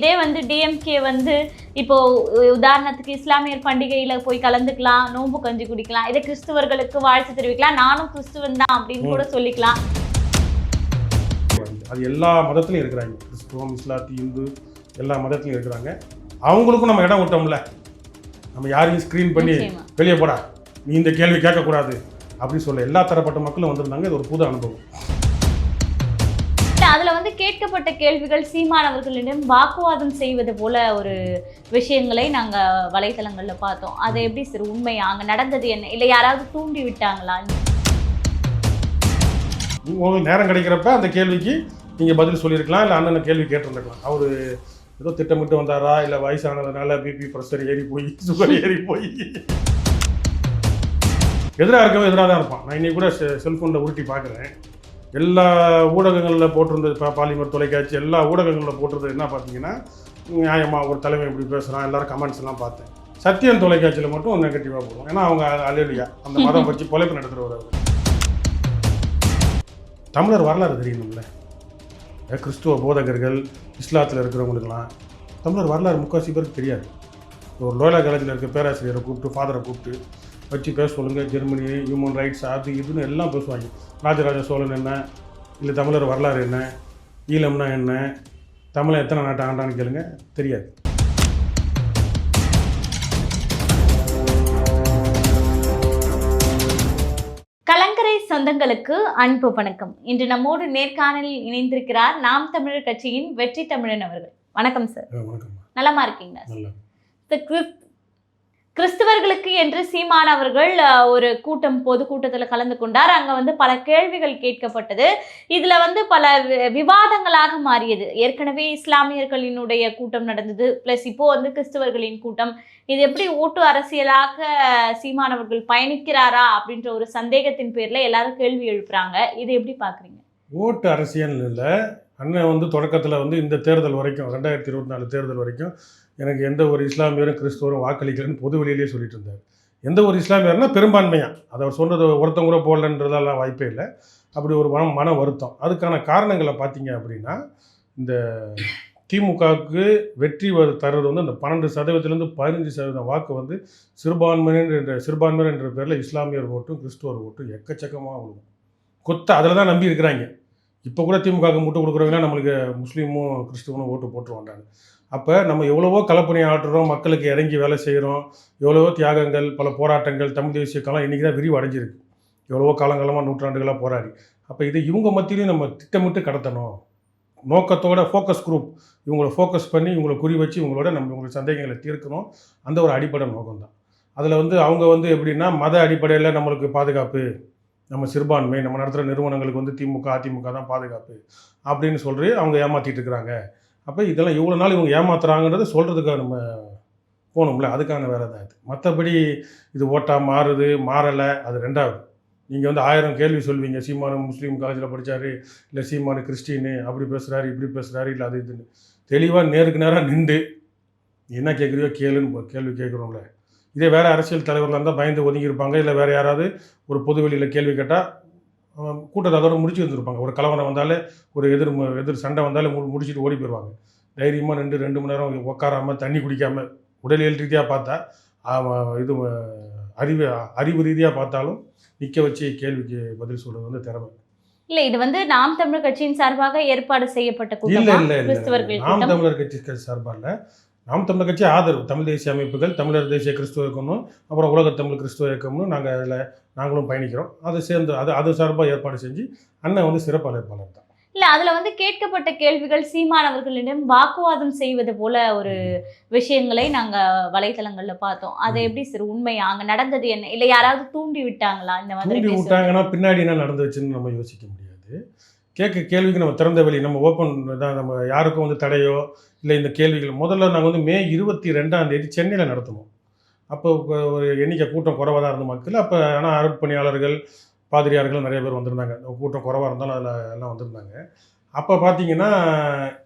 இதே வந்து டிஎம்கே வந்து இப்போ உதாரணத்துக்கு இஸ்லாமியர் பண்டிகையில போய் கலந்துக்கலாம் நோன்பு கஞ்சி குடிக்கலாம் இதே கிறிஸ்துவர்களுக்கு வாழ்த்து தெரிவிக்கலாம். நானும் கிறிஸ்துவன் தான் அப்படின்னு கூட சொல்லிக்கலாம். அது எல்லா மதத்துலையும் இருக்கிறாங்க. கிறிஸ்துவம் இஸ்லாத்தி இந்து எல்லா மதத்துலையும் இருக்கிறாங்க. அவங்களுக்கும் நம்ம இடம் விட்டோம்ல நம்ம யாரையும் ஸ்க்ரீன் பண்ணி. வெளியே போடா. நீ இந்த கேள்வி கேட்கக்கூடாது அப்படின்னு சொல்ல எல்லா தரப்பட்ட மக்களும் வந்திருந்தாங்க. இது ஒரு புது அனுபவம். கேட்கப்பட்ட கேள்விகள் சீமானவர்களிடம் வாக்குவாதம் செய்வது போல ஒரு விஷயங்களை நாங்கள் வலைத்தளங்களில் பார்த்தோம். அது எப்படி சார் உண்மையா அங்கே நடந்தது என்ன? இல்லை யாராவது தூண்டி விட்டாங்களா? உங்களுக்கு நேரம் கிடைக்கிறப்ப அந்த கேள்விக்கு நீங்கள் பதில் சொல்லியிருக்கலாம் இல்லை அண்ணனை கேள்வி கேட்டிருந்துருக்கலாம் அவர் ஏதோ திட்டமிட்டு வந்தாரா? இல்லை வயசானதுனால பிபி ப்ரெஷர் ஏறி போய் சுகர் ஏறி போய். எதிராக இருக்கவன் எதிராக தான் இருப்பான். நான் இன்னைக்கு கூட செல்ஃபோனில் உருட்டி பார்க்குறேன். எல்லா ஊடகங்களில் போட்டிருந்தது பாலிமர் தொலைக்காட்சி எல்லா ஊடகங்களில் போட்டிருந்தது என்ன பார்த்தீங்கன்னா நியாயமா ஒரு தலைமை இப்படி பேசுகிறான் எல்லாரும் கமெண்ட்ஸ் எல்லாம் பார்த்தேன். சத்தியம் தொலைக்காட்சியில் மட்டும் நெகட்டிவாக போடுவோம் ஏன்னா அவங்க அலையிலையா அந்த மதம் வச்சு பொழைப்பு நடத்துகிறவர் அவர். தமிழர் வரலாறு தெரியணும்ல கிறிஸ்துவ போதகர்கள் இஸ்லாத்தில் இருக்கிறவங்களுக்கெல்லாம் தமிழர் வரலாறு முக்கால்வாசி பேருக்கு தெரியாது. ஒரு லோயலா காலேஜில் இருக்க பேராசிரியரை கூப்பிட்டு ஃபாதரை கூப்பிட்டு வச்சு பேச சொல்லுங்க ஜெர்மனி ஹியூமன் ரைட்ஸ் அது இதுன்னு எல்லாம் பேசுவாங்க. ராஜராஜ சோழன் என்ன? இல்லை தமிழர் வரலாறு என்ன? ஈழம்னா என்ன? தமிழன் எத்தனை நாட்டை ஆண்டான்னு கேளுங்க தெரியாது. கலங்கரை சொந்தங்களுக்கு அன்பு வணக்கம். இன்று நம்மோடு நேர்காணலில் இணைந்திருக்கிறார் நாம் தமிழர் கட்சியின் வெற்றி தமிழன் அவர்கள். வணக்கம் சார் அஹ் வணக்கம்மா நலமா இருக்கீங்களா கிறிஸ்- கிறிஸ்தவர்களுக்கு என்று சீமான் அவர்கள் ஒரு கூட்டம் பொதுக்கூட்டத்தில் கலந்து கொண்டார். அங்க வந்து பல கேள்விகள் கேட்கப்பட்டது. இதுல வந்து பல வி- விவாதங்களாக மாறியது. ஏற்கனவே இஸ்லாமியர்களினுடைய கூட்டம் நடந்தது. ப்ளஸ் இப்போ வந்து கிறிஸ்தவர்களின் கூட்டம். இது எப்படி ஓட்டு அரசியலாக சீமான் அவர்கள் பயணிக்கிறாரா அப்படின்ற ஒரு சந்தேகத்தின் பேர்ல எல்லாரும் கேள்வி எழுப்புறாங்க. இது எப்படி பாக்குறீங்க? ஓட்டு அரசியல் இல்லை அண்ணன் வந்து தொடக்கத்தில் வந்து இந்த தேர்தல் வரைக்கும் ரெண்டாயிரத்தி இருபத்தி நாலு தேர்தல் வரைக்கும் எனக்கு எந்த ஒரு இஸ்லாமியரும் கிறிஸ்துவரும் வாக்களிக்கலன்னு பொது வெளியிலேயே சொல்லிட்டு இருந்தார். எந்த ஒரு இஸ்லாமியர்னா பெரும்பான்மையாக அதை அவர் சொன்னது ஒருத்தங்க கூட போடலன்றதெல்லாம் வாய்ப்பே இல்லை. அப்படி ஒரு மன மன வருத்தம். அதுக்கான காரணங்களை பார்த்தீங்க அப்படின்னா இந்த திமுகவுக்கு வெற்றி வரு தர்றது வந்து அந்த பன்னெண்டு சதவீதத்துலேருந்து பதினஞ்சு சதவீதம் வாக்கு வந்து சிறுபான்மையினர் என்ற சிறுபான்மையினர் என்ற பேரில் இஸ்லாமியர் ஓட்டும் கிறிஸ்துவர் ஓட்டும் எக்கச்சக்கமாக விழுவும் கொத்த அதில் தான் நம்பி இருக்கிறாங்க. இப்போ கூட திமுகவுக்கு முட்டு கொடுக்குறவங்க நம்மளுக்கு முஸ்லீமும் கிறிஸ்துவனும் ஓட்டு போட்டுருவாண்டாங்க அப்போ நம்ம எவ்வளவோ கலப்பணி ஆட்டுறோம் மக்களுக்கு இறங்கி வேலை செய்கிறோம் எவ்வளவோ தியாகங்கள் பல போராட்டங்கள் தமிழ் தேசிய காலம் இன்றைக்கி தான் விரிவு அடைஞ்சிருக்கு. எவ்வளவோ காலங்காலமாக நூற்றாண்டுகளாக போராடி. அப்போ இது இவங்க மத்தியிலையும் நம்ம திட்டமிட்டு கடத்தணும். நோக்கத்தோட ஃபோக்கஸ் குரூப் இவங்களை ஃபோக்கஸ் பண்ணி இவங்களை குறி வச்சு இவங்களோட நம்ம இவங்களுக்கு சந்தேகங்களை தீர்க்கணும். அந்த ஒரு அடிப்படை நோக்கம் தான் அதில் வந்து அவங்க வந்து எப்படின்னா மத அடிப்படையில் நம்மளுக்கு பாதுகாப்பு நம்ம சிறுபான்மை நம்ம நடத்துகிற நிறுவனங்களுக்கு வந்து திமுக அதிமுக தான் பாதுகாப்பு அப்படின்னு சொல்லி அவங்க ஏமாற்றிட்டு இருக்கிறாங்க. அப்போ இதெல்லாம் இவ்வளோ நாள் இவங்க ஏமாத்துறாங்கன்றத சொல்கிறதுக்காக நம்ம போகணும்ல. அதுக்கான வேலை தான் இது. மற்றபடி இது ஓட்டா மாறுது மாறலை அது ரெண்டாவது. நீங்கள் வந்து ஆயிரம் கேள்வி சொல்வீங்க. சீமானு முஸ்லீம் காலேஜில் படித்தாரு இல்லை சீமானு கிறிஸ்டின்னு அப்படி பேசுகிறாரு இப்படி பேசுகிறாரு இல்லை அது இதுன்னு. தெளிவாக நேருக்கு நேராக நின்று என்ன கேட்குறியோ கேளுன்னு கேள்வி கேட்குறோம்ல. இதே வேறு அரசியல் தலைவர்களாக இருந்தால் பயந்து ஒதுங்கி இருப்பாங்க இல்லை வேறு யாராவது ஒரு பொது வெளியில் கேள்வி கேட்டால் கூட்டத்தை அதோட முடிச்சு வந்திருப்பாங்க ஒரு கலவரம் வந்தாலே ஒரு எதிர் எதிர் சண்டை வந்தாலே மு முடிச்சுட்டு ஓடி போயிடுவாங்க தைரியமாக ரெண்டு ரெண்டு மணி நேரம் உட்காராம தண்ணி குடிக்காமல் உடலியல் ரீதியாக பார்த்தா இது அறிவு அறிவு ரீதியாக பார்த்தாலும் நிற்க வச்சு கேள்விக்கு பதில் சொல்கிறது வந்து திறமை. இல்ல இது வந்து நாம் தமிழர் கட்சியின் சார்பாக ஏற்பாடு செய்யப்பட்ட கூட்டமா? கிறிஸ்தவர்கள் நாம் தமிழர் கட்சி சார்பாக நாம் தமிழர் கட்சி ஆதரவு தமிழ் தேசிய அமைப்புகள் தமிழர் தேசிய கிறிஸ்துவ இயக்கம்னு அப்புறம் உலக தமிழ் கிறிஸ்துவ இயக்கம்னு நாங்கள் அதில் நாங்களும் பயணிக்கிறோம். அதை சேர்ந்து அது அது சார்பாக ஏற்பாடு செஞ்சு அண்ணன் வந்து சிறப்பு அழைப்பாளர் தான். இல்ல அதுல வந்து கேட்கப்பட்ட கேள்விகள் சீமானவர்களிடம் வாக்குவாதம் செய்வது போல ஒரு விஷயங்களை நாங்க வலைத்தளங்கள்ல பார்த்தோம். அது எப்படி சார் உண்மையா அங்க நடந்தது என்ன? இல்ல யாராவது தூண்டி விட்டாங்களா? இந்த மாதிரி? விட்டாங்கன்னா பின்னாடி என்ன நடந்துச்சுன்னு நம்ம யோசிக்க முடியாது. கேட்க கேள்விக்கு நம்ம திறந்த வெளி நம்ம ஓப்பன் தான் நம்ம யாருக்கும் வந்து தடையோ இல்லை இந்த கேள்விகள் முதல்ல நாங்கள் வந்து மே இருபத்தி ரெண்டாம் தேதி சென்னையில் நடத்தணும் அப்போ ஒரு எண்ணிக்கை கூட்டம் குறைவாக தான் இருந்த மக்கள் அப்போ ஆனால் அருட்பணியாளர்கள் பாதிரியார்கள் நிறைய பேர் வந்திருந்தாங்க. கூட்டம் குறைவாக இருந்தாலும் அதில் எல்லாம் வந்திருந்தாங்க. அப்போ பார்த்தீங்கன்னா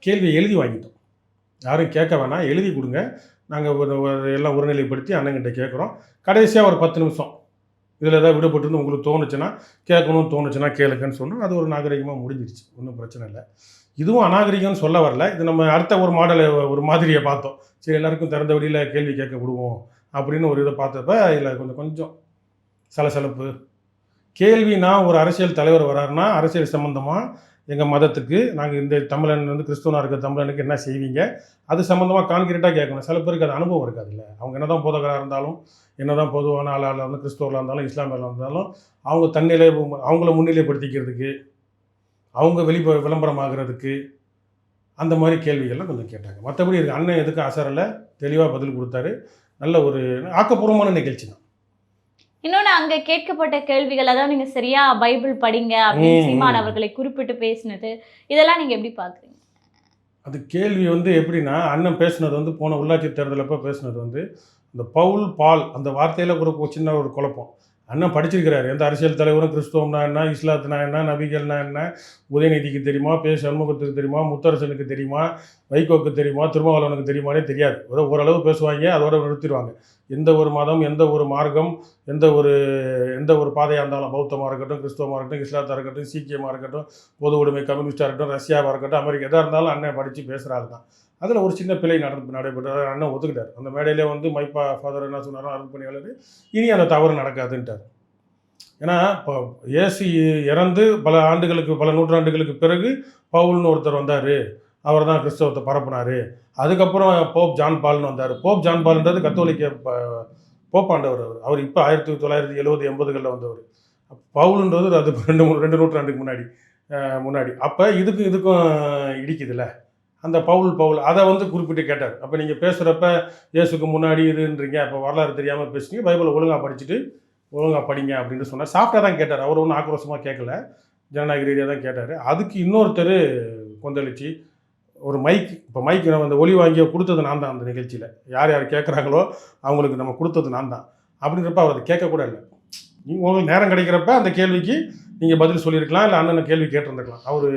கேள்வியை எழுதி வாங்கிட்டோம். யாரும் கேட்க வேணாம் எழுதி கொடுங்க. நாங்கள் எல்லாம் ஒருநிலைப்படுத்தி அண்ணங்கிட்ட கேட்குறோம். கடைசியாக ஒரு பத்து நிமிஷம். இதில் ஏதாவது விடுபட்டு உங்களுக்கு தோணுச்சுன்னா கேட்கணும்னு தோணுச்சுன்னா கேளுங்கன்னு சொன்னால் அது ஒரு நாகரிகமாக முடிஞ்சிருச்சு. ஒன்றும் பிரச்சனை இல்லை. இதுவும் அநாகரிகம்னு சொல்ல வரல. இது நம்ம அடுத்த ஒரு மாடலை ஒரு மாதிரியை பார்த்தோம். சரி எல்லாருக்கும் திறந்த வழியில் கேள்வி கேட்க விடுவோம் அப்படின்னு ஒரு இதை பார்த்தப்ப இதில் கொஞ்சம் கொஞ்சம் சலசலப்பு. கேள்வினா ஒரு அரசியல் தலைவர் வராருன்னா அரசியல் சம்மந்தமாக எங்கள் மதத்துக்கு நாங்கள் இந்த தமிழன் வந்து கிறிஸ்துவனாக இருக்கிற தமிழனுக்கு என்ன செய்வீங்க? அது சம்மந்தமாக கான்கிரீட்டாக கேட்கணும். சில பேருக்கு அது அனுபவம் இருக்காதுல்ல அவங்க என்ன தான் போதகராக இருந்தாலும் என்ன தான் பொதுவான ஆளாக இருந்தாலும் கிறிஸ்துவராக இருந்தாலும் இஸ்லாமியர்களாக இருந்தாலும் அவங்க தன்னிலை அவங்கள முன்னிலைப்படுத்திக்கிறதுக்கு அவங்க வெளி விளம்பரமாகிறதுக்கு அந்த மாதிரி கேள்விகள்லாம் கொஞ்சம் கேட்டாங்க. மற்றபடி இருக்குது அண்ணன் எதுக்கு அசரில் தெளிவாக பதில் கொடுத்தாரு. நல்ல ஒரு ஆக்கப்பூர்வமான நிகழ்ச்சி தான். இன்னொன்னு அங்க கேட்கப்பட்ட கேள்விகள் அதாவது நீங்க சரியா பைபிள் படிங்க அப்படின்னு சீமான். அவர்களை குறிப்பிட்டு பேசினது இதெல்லாம் நீங்க எப்படி பாக்குறீங்க அது கேள்வி வந்து எப்படின்னா அண்ணன் பேசுனது வந்து போன உள்ளாட்சி தேர்தலப்போ பேசுனது வந்து இந்த பவுல் பால் அந்த வார்த்தையில் ஒரு சின்ன ஒரு குழப்பம் அண்ணன் படிச்சிருக்கிறார். எந்த அரசியல் தலைவரும் கிறிஸ்துவம்னா என்ன இஸ்லாத்துனா என்ன நபிகள்னா என்ன உதயநிதிக்கு தெரியுமா பே. சண்முகத்துக்கு தெரியுமா முத்தரசனுக்கு தெரியுமா வைகோக்கு தெரியுமா திருமாவளவனுக்கு தெரியுமானே தெரியாது. ஒரு ஓரளவு பேசுவாங்க அதோட நிறுத்திடுவாங்க. எந்த ஒரு மதம் எந்த ஒரு மார்க்கம் எந்த ஒரு எந்த ஒரு பாதையாக இருந்தாலும் பௌத்தமாக இருக்கட்டும் கிறிஸ்துவமாக இருக்கட்டும் இஸ்லாத்தாக இருக்கட்டும் சீக்கியமாக இருக்கட்டும் பொது உடைமை கம்யூனிஸ்டாக இருக்கட்டும் ரஷ்யாவாக இருக்கட்டும் அமெரிக்கா எதாக இருந்தாலும் அண்ணன் படித்து பேசுகிறாரு தான். அதில் ஒரு சின்ன பிழை நடந்து நடைபெற்ற அண்ணன் ஒத்துக்கிட்டார். அந்த மேடையிலே வந்து மைப்பா ஃபாதர் என்ன சொன்னாரோ அருள் பணியாளர் இனி அந்த தவறு நடக்காதுன்ட்டார். ஏன்னா இப்போ ஏசி இறந்து பல ஆண்டுகளுக்கு பல நூற்றாண்டுகளுக்கு பிறகு பவுல்னு ஒருத்தர் வந்தார். அவர் தான் கிறிஸ்தவத்தை பரப்புனார். அதுக்கப்புறம் போப் ஜான் பால்னு வந்தார். போப் ஜான் பால்ன்றது கத்தோலிக்க போப்பாண்டவர் அவர். அவர் இப்போ ஆயிரத்தி தொள்ளாயிரத்தி எழுபது எண்பதுகளில் வந்தவர். பவுலுன்றது அது ரெண்டு மூணு ரெண்டு நூற்றாண்டுக்கு முன்னாடி முன்னாடி. அப்போ இதுக்கும் இதுக்கும் இடிக்குதுல்ல? அந்த பவுல் பவுல் அதை வந்து குறிப்பிட்டு கேட்டார். அப்போ நீங்கள் பேசுகிறப்ப இயேசுக்கு முன்னாடி இதுன்றீங்க அப்போ வரலாறு தெரியாமல் பேசுனீங்க பைபிளை ஒழுங்காக படிச்சுட்டு ஒழுங்காக படிங்க அப்படின்னு சொன்னார். சாஃப்டாக தான் கேட்டார். அவர் ஒன்றும் ஆக்ரோஷமாக கேட்கல. ஜனநாயக ரீதியாக தான் கேட்டார். அதுக்கு இன்னொருத்தர் கொந்தளிச்சு ஒரு மைக் இப்போ மைக் நம்ம அந்த ஒளி வாங்கி கொடுத்தது நான் தான் அந்த நிகழ்ச்சியில். யார் யார் கேட்குறாங்களோ அவங்களுக்கு நம்ம கொடுத்தது நான் தான். அப்படின்றப்ப அவர் அதை கேட்கக்கூட இல்லை. உங்களுக்கு நேரம் கிடைக்கிறப்ப அந்த கேள்விக்கு நீங்கள் பதில் சொல்லியிருக்கலாம் இல்லை அண்ணன் கேள்வி கேட்டிருந்துருக்கலாம். அவர்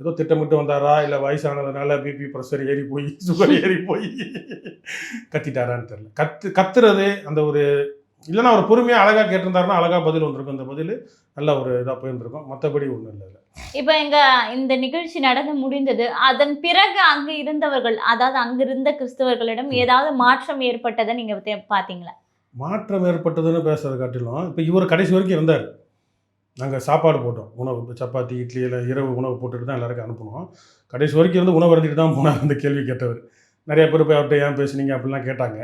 ஏதோ திட்டமிட்டு வந்தாரா? இல்லை வயசானதுனால பிபி ப்ரெஷர் ஏறி போய் சுகர் ஏறி போய் கத்திட்டாரான்னு தெரியல. கத்து கத்துறது அந்த ஒரு இல்லைன்னா அவர் பொறுமையாக அழகாக கேட்டிருந்தாருன்னா அழகாக பதில் வந்திருக்கும். அந்த பதில் நல்ல ஒரு இதாக போயிருந்திருக்கும். மற்றபடி ஒன்றும் இல்லை இப்ப எங்க இந்த நிகழ்ச்சி நடந்து முடிந்தது அதன் பிறகு அங்கு இருந்தவர்கள் அதாவது அங்க இருந்த கிறிஸ்தவர்களிடம் ஏதாவது மாற்றம் ஏற்பட்டதை நீங்க தே- பாத்தீங்களா? மாற்றம் ஏற்பட்டதுன்னு பேசுறதை காட்டிலும் இப்போ இவர் கடைசி வரைக்கும் இருந்தார். நாங்கள் சாப்பாடு போட்டோம். உணவு சப்பாத்தி இட்லி எல்லாம் இரவு உணவு போட்டுட்டு தான் எல்லாருக்கும் அனுப்பணும் கடைசி வரைக்கும் இருந்து உணவு இருந்துட்டு தான் போனார் அந்த கேள்வி கேட்டவர். நிறைய பேர் போய் அவர்கிட்ட ஏன் பேசுனீங்க? அப்படிலாம் கேட்டாங்க.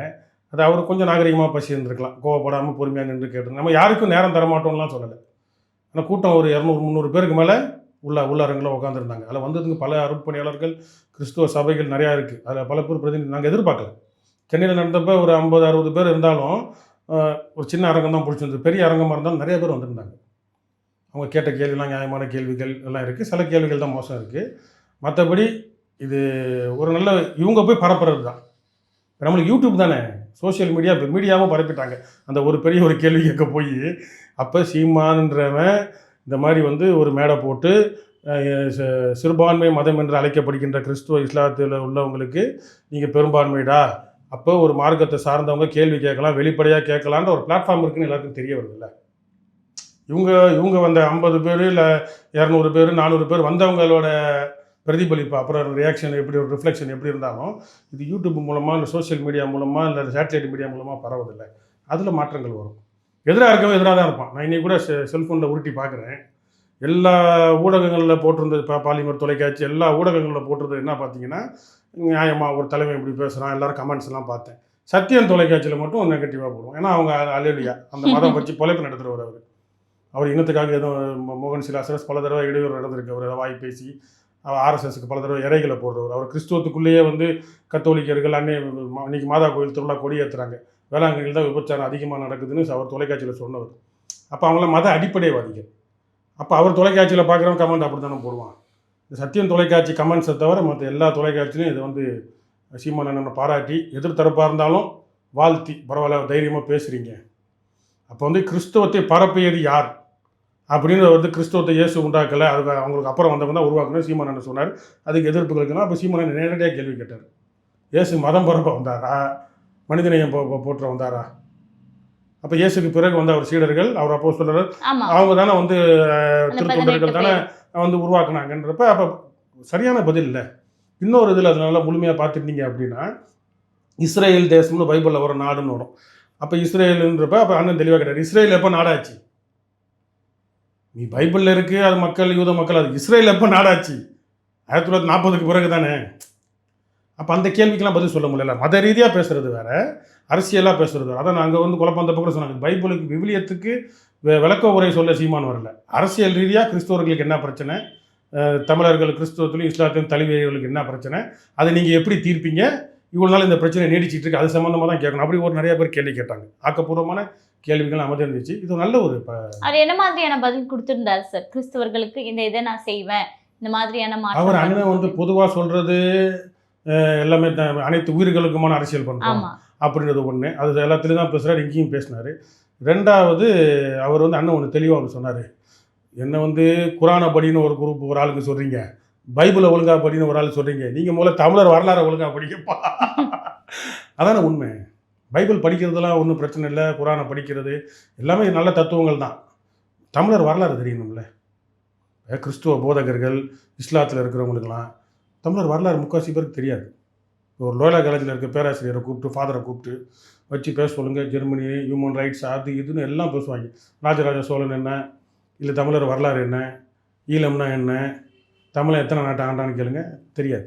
அது அவர் கொஞ்சம் நாகரிகமாக பசி இருந்திருக்கலாம். கோவப்படாமல் பொறுமையாக நின்று கேட்டு நம்ம யாருக்கும் நேரம் தரமாட்டோம்லாம் சொல்லலை. ஆனால் கூட்டம் ஒரு இரநூறு முந்நூறு பேருக்கு மேலே உள்ள உள்ளரங்கில் உட்காந்துருந்தாங்க அதில் வந்ததுக்கு பல அருட்பணியாளர்கள் கிறிஸ்துவ சபைகள் நிறையா இருக்குது அதில் பல பேர் பிரதிநிதி நாங்கள் எதிர்பார்க்கல. சென்னையில் நடந்தப்போ ஒரு ஐம்பது அறுபது பேர் இருந்தாலும் ஒரு சின்ன அரங்கம் தான் பிடிச்சிருந்தது. பெரிய அரங்கமாக இருந்தாலும் நிறைய பேர் வந்திருந்தாங்க. அவங்க கேட்ட கேள்விலாம் நியாயமான கேள்விகள் எல்லாம் இருக்குது சில கேள்விகள் தான் மோசம் இருக்குது மற்றபடி இது ஒரு நல்ல இவங்க போய் பரப்புறது தான் இப்போ நம்மளுக்கு யூடியூப் தானே. சோஷியல் மீடியா இப்போ மீடியாவும் பரப்பிட்டாங்க. அந்த ஒரு பெரிய ஒரு கேள்வி கேட்க போய் அப்போ சீமான்ன்றவன் இந்த மாதிரி வந்து ஒரு மேடை போட்டு சிறுபான்மை மதம் என்று அழைக்கப்படுகின்ற கிறிஸ்துவ இஸ்லாத்தில் உள்ளவங்களுக்கு நீங்கள் பெரும்பான்மைடா? அப்போ ஒரு மார்க்கத்தை சார்ந்தவங்க கேள்வி கேட்கலாம் வெளிப்படையாக கேட்கலான்ற ஒரு பிளாட்ஃபார்ம் இருக்குன்னு எல்லாருக்கும் தெரிய வருதுல்ல. இவங்க இவங்க வந்த ஐம்பது பேர் இல்லை இரநூறு பேர் நானூறு பேர் வந்தவங்களோட பிரதிபலிப்பு அப்புறம் ரியாக்ஷன் எப்படி ஒரு ரிஃப்ளெக்ஷன் எப்படி இருந்தாலும் இது யூடியூப் மூலமாக இல்லை சோஷியல் மீடியா மூலமாக இல்லை சேட்டலைட் மீடியா மூலமாக பரவதில்லை. அதில் மாற்றங்கள் வரும். எதிராக இருக்கவன் எதிராக தான் இருப்பான். நான் இன்றைக்கி கூட செ செல்ஃபோனில் உருட்டி பார்க்குறேன் எல்லா ஊடகங்களில் போட்டிருந்தது பா பாலிமர் தொலைக்காட்சி எல்லா ஊடகங்களில் போட்டிருந்தது என்ன பார்த்தீங்கன்னா நியாயமாக ஒரு தலைமை இப்படி பேசுகிறான் எல்லாரும் கமெண்ட்ஸ்லாம் பார்த்தேன். சத்தியம் தொலைக்காட்சியில் மட்டும் நெகட்டிவாக போடுவோம் ஏன்னா அவங்க அலுவலியா அந்த மதம் வச்சு பொழைப்பு நடத்துகிறவர் அவர். அவர் இனத்துக்காக எதுவும் மோகன் சிலாசனஸ் பல தடவை இடையூறு நடந்திருக்கு. அவர் வாய் பேசி அவர் ஆர்எஸ்எஸ்க்கு பல தடவை இறைகளை போடுறவர். அவர் கிறிஸ்துவத்துக்குள்ளேயே வந்து கத்தோலிக்கர்கள் அன்னை ம- இன்னைக்கு மாதா கோயில் திருவிழா கொடி ஏற்றுறாங்க வேளாங்கண்ணியில் தான் விபச்சாரம் அதிகமாக நடக்குதுன்னு அவர் தொலைக்காட்சியில் சொன்னவர். அப்போ அவங்களாம் மத அடிப்படைவாதிகள். அப்போ அவர் தொலைக்காட்சியில் பார்க்குறவங்க கமெண்ட் அப்படி தானே போடுவான். இந்த சத்தியம் தொலைக்காட்சி கமெண்ட்ஸை தவிர மற்ற எல்லா தொலைக்காட்சியிலும் இதை வந்து சீமானண்ணனை பாராட்டி எதிர்த்தரப்பாக இருந்தாலும் வாழ்த்தி பரவாயில்ல தைரியமாக பேசுகிறீங்க அப்போ வந்து கிறிஸ்துவத்தை பரப்பியது யார்? அப்படின்னு வந்து கிறிஸ்துவத்தை இயேசு உண்டாக்கலை. அது அவங்களுக்கு அப்புறம் வந்தவங்க தான் உருவாக்கணும். சீமானன் சொன்னார்? அதுக்கு எதிர்ப்புகளுக்குன்னா அப்போ சீமானன் நேரடியாக கேள்வி கேட்டார். இயேசு மதம் பரப்ப வந்தாரா? மனிதநேயம் போற்ற வந்தாரா? அப்போ இயேசுக்கு பிறகு வந்த அவர் சீடர்கள் அவர் அப்போ சொல்கிறார் அவங்க தானே வந்து திருத்தொண்டர்கள் தானே. வந்து உருவாக்குனாங்கன்றப்ப அப்போ சரியான பதில் இல்லை. இன்னொரு இதில் அதனால முழுமையாக பார்த்துட்டீங்க அப்படின்னா இஸ்ரேல் தேசம்னு பைபிளில் ஒரு நாடுன்னு வரும். அப்போ இஸ்ரேலுன்றப்ப அப்போ அண்ணன் தெளிவாக கிடையாது இஸ்ரேல் எப்போ நாடாச்சு? நீ பைபிளில் இருக்கு அது மக்கள் யூத மக்கள் அது இஸ்ரேல் எப்போ நாடாச்சு? ஆயிரத்தி தொள்ளாயிரத்தி நாற்பதுக்கு பிறகு தானே? அப்போ அந்த கேள்விக்கெலாம் பதில் சொல்ல முடியல. மத ரீதியாக பேசுகிறது வேறு அரசியலாக பேசுகிறது வேறு. அதான் நாங்கள் வந்து குழப்பந்தப்ப கூட சொன்னாங்க பைபிளுக்கு விவிலியத்துக்கு விளக்க உரை சொல்ல சீமான் வரல. அரசியல் ரீதியாக கிறிஸ்தவர்களுக்கு என்ன பிரச்சனை? தமிழர்கள் கிறிஸ்தவத்திலும் இஸ்லாத்திலும் தலைவர்களுக்கு என்ன பிரச்சனை? அதை நீங்கள் எப்படி தீர்ப்பீங்க? இவ்வளோ நாள் இந்த பிரச்சனை நீடிச்சிட்டு இருக்கு. அது சம்மந்தமாக தான் கேட்கணும். அப்படி ஒரு நிறைய பேர் கேள்வி கேட்டாங்க. ஆக்கப்பூர்வமான கேள்விகள் அமைதி இருந்துச்சு இது நல்ல ஒரு அது என்ன மாதிரியான பதில் கொடுத்திருந்தாரு சார்? கிறிஸ்தவர்களுக்கு இந்த இதை நான் செய்வேன். இந்த மாதிரியான அவர் அண்ணன் வந்து பொதுவாக சொல்றது எல்லாமே அனைத்து உயிர்களுக்குமான அரசியல் பண்ணுறோம் அப்படின்றது ஒன்று அது எல்லாத்துலேயும் தான் பேசுகிறார் இங்கேயும் பேசினார். ரெண்டாவது அவர் வந்து அண்ணன் ஒன்று தெளிவாக ஒன்று சொன்னார். என்ன வந்து குரானை படின்னு ஒரு குரூப் ஒரு ஆளுக்கு சொல்கிறீங்க பைபிளை ஒழுங்கா படின்னு ஒரு ஆள் சொல்கிறீங்க நீங்கள் முதல்ல தமிழர் வரலாறை ஒழுங்கா படிக்கப்பா அதான உண்மை? பைபிள் படிக்கிறதுலாம் ஒன்றும் பிரச்சனை இல்லை குரானை படிக்கிறது எல்லாமே நல்ல தத்துவங்கள் தான். தமிழர் வரலாறு தெரியணும்ல. கிறிஸ்துவ போதகர்கள் இஸ்லாத்தில் இருக்கிறவங்களுக்கெல்லாம் தமிழர் வரலாறு முக்கால்வாசி பேருக்கு தெரியாது. ஒரு லோயலா காலேஜில் இருக்க பேராசிரியரை கூப்பிட்டு ஃபாதரை கூப்பிட்டு வச்சு பேச சொல்லுங்க. ஜெர்மனி ஹியூமன் ரைட்ஸ் அது இதுன்னு எல்லாம் பேசுவாங்க. ராஜராஜ சோழன் என்ன? இல்லை தமிழர் வரலாறு என்ன? ஈழம்னா என்ன? தமிழை எத்தனை நாட்டை ஆண்டான்னு கேளுங்க. தெரியாது.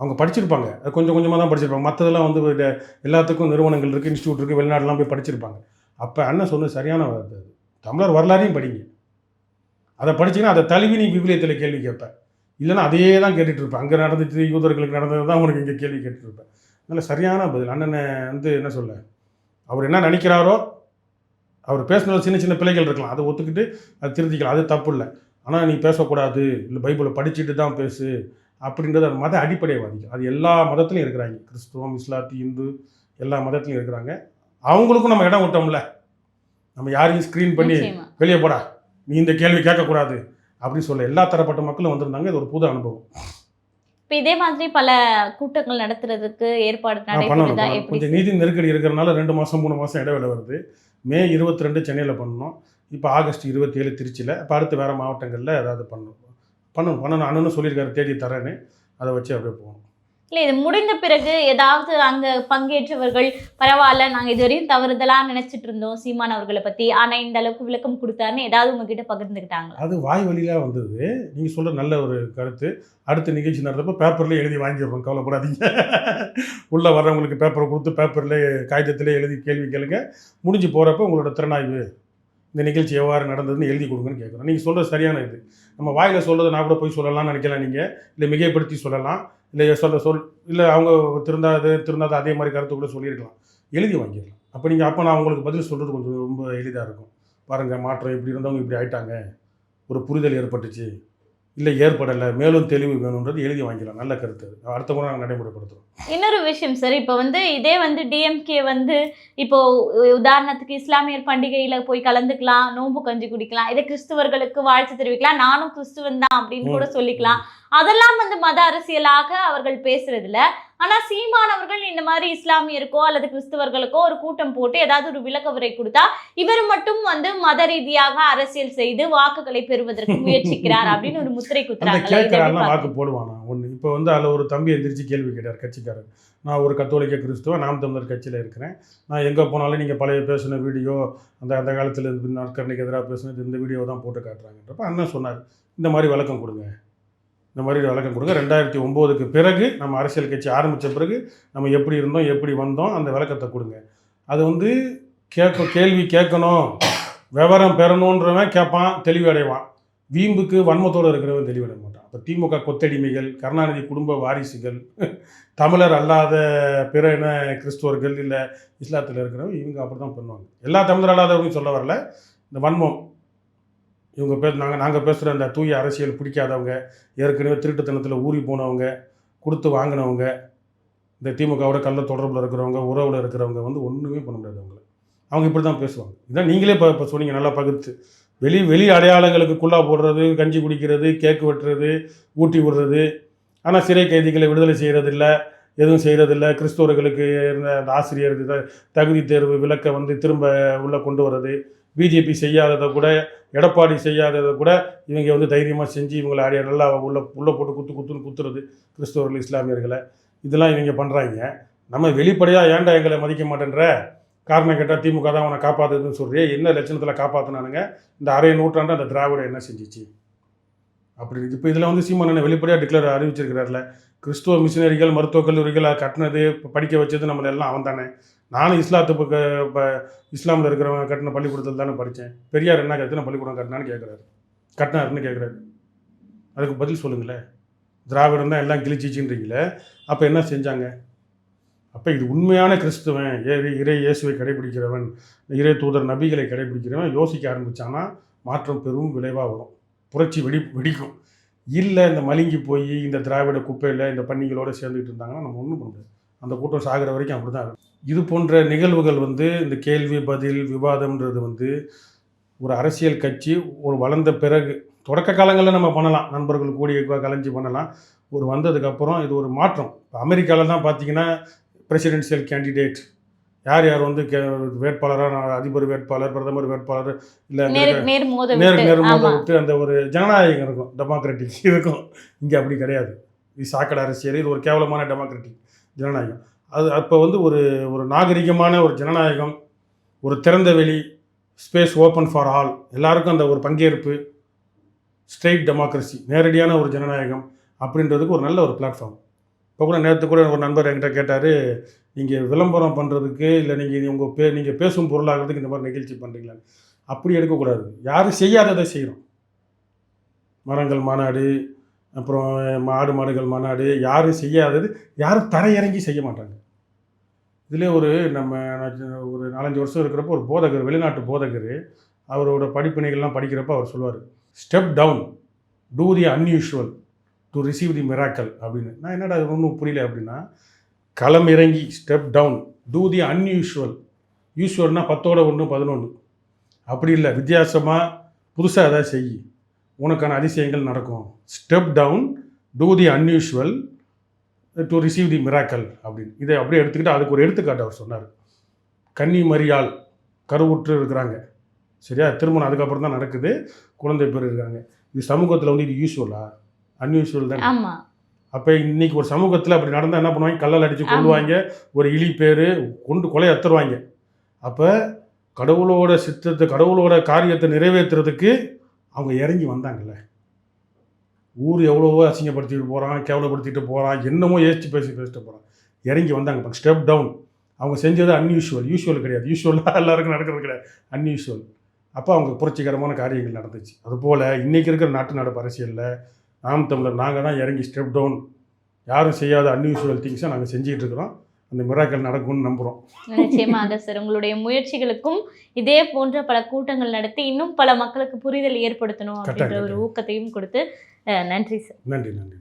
அவங்க படிச்சிருப்பாங்க. அது கொஞ்சம் கொஞ்சமாக தான் படிச்சிருப்பாங்க. மற்றதெல்லாம் வந்து எல்லாத்துக்கும் நிறுவனங்கள் இருக்குது இன்ஸ்டியூட் இருக்குது வெளிநாடுலாம் போய் படிச்சிருப்பாங்க. அப்போ அண்ணன் சொன்னது சரியான வார்த்தை அது தமிழர் வரலாறையும் படிங்க. அதை படிச்சீங்கன்னா அதை தழுவி நீ விவிலியத்தில் கேள்வி கேட்பேன். இல்லைன்னா அதையே தான் கேட்டுட்ருப்பேன் அங்கே நடந்துச்சு யூதர்களுக்கு நடந்தது தான் உனக்கு இங்கே கேள்வி கேட்டுட்ருப்பேன் அதனால் சரியான பதில். அண்ணனை வந்து என்ன சொல்ல அவர் என்ன நினைக்கிறாரோ அவர் பேசுனது சின்ன சின்ன பிள்ளைகள் இருக்கலாம். அதை ஒத்துக்கிட்டு அதை திருத்திக்கலாம். அது தப்பு இல்லை. ஆனால் நீ பேசக்கூடாது. இல்லை பைபிளை படிச்சுட்டு தான் பேசு. அப்படின்றது அது மத அடிப்படைவாதிகள் அது எல்லா மதத்துலையும் இருக்கிறாங்க. கிறிஸ்துவம் இஸ்லாத்தி இந்து எல்லா மதத்துலையும் இருக்கிறாங்க. அவங்களுக்கும் நம்ம இடம் விட்டோம்ல நம்ம யாரையும் ஸ்க்ரீன் பண்ணி வெளியே போடா. நீ இந்த கேள்வி கேட்கக்கூடாது. அப்படின்னு சொல்ல எல்லா தரப்பட்ட மக்களும் வந்திருந்தாங்க. இது ஒரு புது அனுபவம். இப்ப இதே மாதிரி பல கூட்டங்கள் நடத்துறதுக்கு ஏற்பாடு கொஞ்சம் நிதி நெருக்கடி இருக்கிறனால ரெண்டு மாதம் மூணு மாதம் இடைவேளை வருது. மே இருபத்தி ரெண்டு சென்னையில் பண்ணணும். இப்போ ஆகஸ்ட் இருபத்தேழு திருச்சியில். இப்போ அடுத்து வேறு மாவட்டங்களில் ஏதாவது பண்ணணும். பண்ணணும் பண்ணணும் அண்ணனும் சொல்லியிருக்காரு தேதி தரேன்னு. அதை வச்சு அப்படியே போகணும். இல்ல இது முடிந்த பிறகு ஏதாவது அங்க பங்கேற்றவர்கள் பரவாயில்ல நாங்க இதுவரையும் தவறுதலா நினைச்சிட்டு இருந்தோம் சீமான் அவர்களை பத்தி. ஆனா இந்த அளவுக்கு விளக்கம் கொடுத்தாருன்னு ஏதாவது உங்ககிட்ட பகிர்ந்துக்கிட்டாங்களா அது வாய் வழியில வந்தது. நீங்கள் சொல்ற நல்ல ஒரு கருத்து. அடுத்த நிகழ்ச்சி நடந்தப்போ பேப்பர்லேயே எழுதி வாங்கிடுறோம் கவலைப்படாதீங்க. உள்ளே வர்றவங்களுக்கு பேப்பரை கொடுத்து பேப்பரில் காகிதத்திலே எழுதி கேள்வி கேளுங்க. முடிஞ்சு போகிறப்ப உங்களோட திறனாய்வு இந்த நிகழ்ச்சி எவ்வாறு நடந்ததுன்னு எழுதி கொடுங்கன்னு கேட்குறோம் நீங்கள் சொல்கிறது சரியான இது. நம்ம வாயில் சொல்கிறது நான் கூட போய் சொல்லலாம்னு நினைக்கலாம் நீங்கள் இல்லை மிகைப்படுத்தி சொல்லலாம். இல்லை சொல்ல சொல் இல்லை அவங்க திருந்தாது திருந்தாத அதே மாதிரி கருத்து கூட சொல்லியிருக்கலாம். எழுதி வாங்கிடலாம். அப்போ நீங்கள் அப்போ நான் அவங்களுக்கு பதில் சொல்கிறது கொஞ்சம் ரொம்ப எளிதாக இருக்கும். பாருங்கள் மாற்றம் இப்படி இருந்தவங்க இப்படி ஆயிட்டாங்க. ஒரு புரிதல் ஏற்பட்டுச்சு. இல்லை ஏற்படலை. மேலும் தெளிவு வேணுன்றது எழுதி வாங்கிக்கலாம் நல்ல கருத்து அடுத்த முறை நாங்கள் நடைமுறைப்படுத்துகிறோம் இன்னொரு விஷயம் சார் இப்போ வந்து இதே வந்து டிஎம்கே வந்து இப்போ உதாரணத்துக்கு இஸ்லாமியர் பண்டிகையில போய் கலந்துக்கலாம் நோன்பு கஞ்சி குடிக்கலாம் இதை கிறிஸ்துவர்களுக்கு வாழ்த்து தெரிவிக்கலாம். நானும் கிறிஸ்துவன் தான் அப்படின்னு கூட சொல்லிக்கலாம். அதெல்லாம் வந்து மத அரசியலாக அவர்கள் பேசுறதுல ஆனா சீமான் அவர்கள் இந்த மாதிரி இஸ்லாமியருக்கோ அல்லது கிறிஸ்துவர்களுக்கோ ஒரு கூட்டம் போட்டு ஏதாவது ஒரு விளக்க உரை கொடுத்தா இவர் மட்டும் வந்து மத ரீதியாக அரசியல் செய்து வாக்குகளை பெறுவதற்கு முயற்சிக்கிறார் அப்படின்னு ஒரு முத்திரை பார்க்கறீங்க? வாக்கு போடுவானா? ஒன்று இப்போ வந்து அதில் ஒரு தம்பி எந்திரிச்சு கேள்வி கேட்டார் கட்சிக்காரர். நான் ஒரு கத்தோலிக்க கிறிஸ்துவ நாம் தமிழர் கட்சியில் இருக்கிறேன். நான் எங்கே போனாலும் நீங்கள் பழைய பேசின வீடியோ அந்த அந்த காலத்தில் இருந்து நாட்கரணைக்கு எதிராக பேசுனது இந்த வீடியோ தான் போட்டு காட்டுறாங்கன்றப்ப அண்ணன் சொன்னார் இந்த மாதிரி விளக்கம் கொடுங்க. இந்த மாதிரி விளக்கம் கொடுங்க. ரெண்டாயிரத்தி ஒம்போதுக்கு பிறகு நம்ம அரசியல் கட்சி ஆரம்பித்த பிறகு நம்ம எப்படி இருந்தோம் எப்படி வந்தோம் அந்த விளக்கத்தை கொடுங்க. அது வந்து கேட்க கேள்வி கேட்கணும். விவரம் பெறணுன்றவன் கேட்பான் தெளிவு அடைவான் வீம்புக்கு வன்மத்தோடு இருக்கிறவன் தெளிவடைய மாட்டான். அப்போ திமுக கொத்தடிமைகள் கருணாநிதி குடும்ப வாரிசுகள் தமிழர் அல்லாத பிற இன கிறிஸ்துவர்கள் இல்லை இஸ்லாத்தில் இருக்கிறவங்க இவங்க அப்படி தான் பண்ணுவாங்க. எல்லா தமிழர் அல்லாதவங்க சொல்ல வரல. இந்த வன்மம் இவங்க பே நாங்கள் நாங்கள் பேசுகிற அந்த தூய அரசியல் பிடிக்காதவங்க ஏற்கனவே திருட்டுத்தனத்தில் ஊறி போனவங்க கொடுத்து வாங்கினவங்க இந்த திமுகவோட கள்ள தொடர்பில் இருக்கிறவங்க உறவில் இருக்கிறவங்க வந்து ஒன்றுமே பண்ண முடியாது அவங்கள. அவங்க இப்படி தான் பேசுவாங்க. இதான் நீங்களே இப்போ இப்போ சொன்னீங்க நல்லா பகுத்து வெளி வெளி அடையாளங்களுக்கு குல்லா போடுறது கஞ்சி குடிக்கிறது கேக்கு வெட்டுறது ஊட்டி விடுறது. ஆனால் சிறை கைதிகளை விடுதலை செய்கிறது இல்லை எதுவும் செய்கிறதில்ல கிறிஸ்தவர்களுக்கு இருந்த அந்த ஆசிரியர் தகுதி தேர்வு விளக்க வந்து திரும்ப உள்ளே கொண்டு வர்றது. பிஜேபி செய்யாததை கூட எடப்பாடி செய்யாததை கூட இவங்க வந்து தைரியமாக செஞ்சு இவங்களை ஆடிய நல்லா உள்ள உள்ளே போட்டு குத்து குத்துன்னு குத்துறது கிறிஸ்தவர்கள் இஸ்லாமியர்களை. இதெல்லாம் இவங்க பண்ணுறாங்க நம்ம வெளிப்படையாக ஏன்டா எங்களை மதிக்க மாட்டேன்ற காரணம் கேட்டால் திமுக தான் உன்னை காப்பாற்றுதுன்னு சொல்றியே. என்ன லட்சணத்தில் காப்பாற்றினானுங்க இந்த அரை நூற்றாண்டு அந்த திராவிட என்ன செஞ்சிச்சு? அப்படி இப்போ இதில் வந்து சீமானனை வெளிப்படையாக டிக்ளேர் அறிவிச்சிருக்கிறார்ல. கிறிஸ்துவ மிஷினரிகள் மருத்துவக் கல்லூரிகள் கட்டினது படிக்க வச்சது நம்மளெல்லாம் அவன் தானே நானும் இஸ்லாத்து இப்போ இஸ்லாமில் இருக்கிறவங்க கட்டின பள்ளிக்கூடத்தில் தானே படித்தேன். பெரியார் என்ன எத்தனை பள்ளிக்கூடம் கட்டினான்னு கேட்குறாரு. கட்டினாருன்னு கேட்குறாரு. அதுக்கு பதில் சொல்லுங்களேன். திராவிடம் தான் எல்லாம் கிழிச்சிச்சின்றீங்களே அப்போ என்ன செஞ்சாங்க? அப்போ இது உண்மையான கிறிஸ்துவன் ஏ- இறை இயேசுவை கடைபிடிக்கிறவன் இறை தூதர் நபிகளை கடைபிடிக்கிறவன் யோசிக்க ஆரம்பித்தான்னா மாற்றம் பெரும் விளைவாக வரும். புரட்சி வெடி வெடிக்கும். இல்லை இந்த மலிங்கி போய் இந்த திராவிட குப்பையில் இந்த பண்ணிகளோடு சேர்ந்துக்கிட்டு இருந்தாங்கன்னா நம்ம ஒன்றும் பண்ண முடியாது. அந்த கூட்டம் சாகிற வரைக்கும் அப்படி தான் இருக்கும். இது போன்ற நிகழ்வுகள் வந்து இந்த கேள்வி பதில் விவாதம்ன்றது வந்து ஒரு அரசியல் கட்சி ஒரு வளர்ந்த பிறகு தொடக்க காலங்களில் நம்ம பண்ணலாம். நண்பர்கள் கூடி கலைஞ்சி பண்ணலாம். ஒரு வந்ததுக்கப்புறம் இது ஒரு மாற்றம். இப்போ அமெரிக்காவில் தான் பார்த்தீங்கன்னா பிரசிடென்சியல் கேண்டிடேட் யார் யார் வந்து வேட்பாளராக அதிபர் வேட்பாளர் பிரதமர் வேட்பாளர் இல்லை நேருக்கு நேர் மோத நேர் மோத விட்டு அந்த ஒரு ஜனநாயகம் இருக்கும். டெமோக்ராட்டிக் இருக்கும். இங்கே அப்படி கிடையாது. இது சாக்கடை அரசியல். இது ஒரு கேவலமான டெமோக்ராட்டிக் ஜனநாயகம். அது அப்போ வந்து ஒரு ஒரு நாகரிகமான ஒரு ஜனநாயகம் ஒரு திறந்த வெளி ஸ்பேஸ் ஓப்பன் ஃபார் ஆல் எல்லாருக்கும் அந்த ஒரு பங்கேற்பு ஸ்ட்ரெயிட் டெமோக்ரஸி நேரடியான ஒரு ஜனநாயகம் அப்படின்றதுக்கு ஒரு நல்ல ஒரு பிளாட்ஃபார்ம் இப்போ கூட நேற்று கூட ஒரு நண்பர் என்கிட்ட கேட்டார் நீங்கள் விளம்பரம் பண்ணுறதுக்கு இல்லை நீங்கள் உங்கள் பே நீங்கள் பேசும் பொருளாகிறதுக்கு இந்த மாதிரி நிகழ்ச்சி பண்ணுறீங்களா அப்படி எடுக்கக்கூடாது. யாரும் செய்யாததை செய்கிறோம் மரங்கள் மாநாடு அப்புறம் மாடு மாடுகள் மாநாடு யாரும் செய்யாதது யாரும் தரையிறங்கி செய்ய மாட்டாங்க. இதிலே ஒரு நம்ம ஒரு நாலஞ்சு வருஷம் இருக்கிறப்போ ஒரு போதகர் வெளிநாட்டு போதகர் அவரோட படிப்பினைகள்லாம் படிக்கிறப்ப அவர் சொல்லுவார் step down to the unusual to receive the miracle அப்படின்னு. நான் என்னடா அது ஒன்றும் புரியல அப்படின்னா களம் இறங்கி step down to the unusual யூஸ்வல்னால் பத்தோட ஒன்று பதினொன்று அப்படி இல்லை வித்தியாசமாக புதுசாக எதாவது செய். உனக்கான அதிசயங்கள் நடக்கும். Step down to the unusual to receive the miracle அப்படின்னு. இதை அப்படியே எடுத்துக்கிட்டு அதுக்கு ஒரு எடுத்துக்காட்டு அவர் சொன்னார். கன்னி மரியாள் கருவுற்று இருக்கிறாங்க. சரியா? திருமணம் அதுக்கப்புறம் தான் நடக்குது. குழந்தை பேர் இருக்காங்க. இது சமூகத்தில் வந்து இது யூஸ்வலா அன்யூஷுவல் தான்? அப்போ இன்னைக்கு ஒரு சமூகத்தில் அப்படி நடந்தால் என்ன பண்ணுவாங்க? கல்லால் அடித்து கொள்ளுவாங்க ஒரு இழி பேர் கொண்டு கொலை அத்துருவாங்க. அப்போ கடவுளோட சித்தத்தை கடவுளோட காரியத்தை நிறைவேற்றுறதுக்கு அவங்க இறங்கி வந்தாங்கல்ல. ஊர் எவ்வளவோ அசிங்கப்படுத்திட்டு போகிறான் கேவலப்படுத்திட்டு போகிறான் என்னமோ ஏற்றி பேசி பேசிட்டு போகிறான் இறங்கி வந்தாங்க ஸ்டெப் டவுன் அவங்க செஞ்சது அன்யூஷுவல் யூஷுவல் கிடையாது. யூஷுவலாக எல்லாருக்கும் நடக்கிறது கிடையாது. அன்யூஷுவல் அப்போ அவங்க புரட்சிகரமான காரியங்கள் நடந்துச்சு. அதுபோல் இன்றைக்கி இருக்கிற நாட்டு நடப்பு அரசியலில் நாம் தமிழர் நாங்கள் தான் இறங்கி ஸ்டெப் டவுன் யாரும் செய்யாத அன்யூஷுவல் திங்ஸை நாங்கள் செஞ்சுக்கிட்டு இருக்கிறோம். அந்த மிராக்கள் நடக்கும்னு நம்புகிறோம் நிச்சயமாக சார். உங்களுடைய முயற்சிகளுக்கும் இதே போன்ற பல கூட்டங்கள் நடத்தி இன்னும் பல மக்களுக்கு புரிதல் ஏற்படுத்தணும் அப்படின்ற ஒரு ஊக்கத்தையும் கொடுத்து நன்றி சார். நன்றி நன்றி.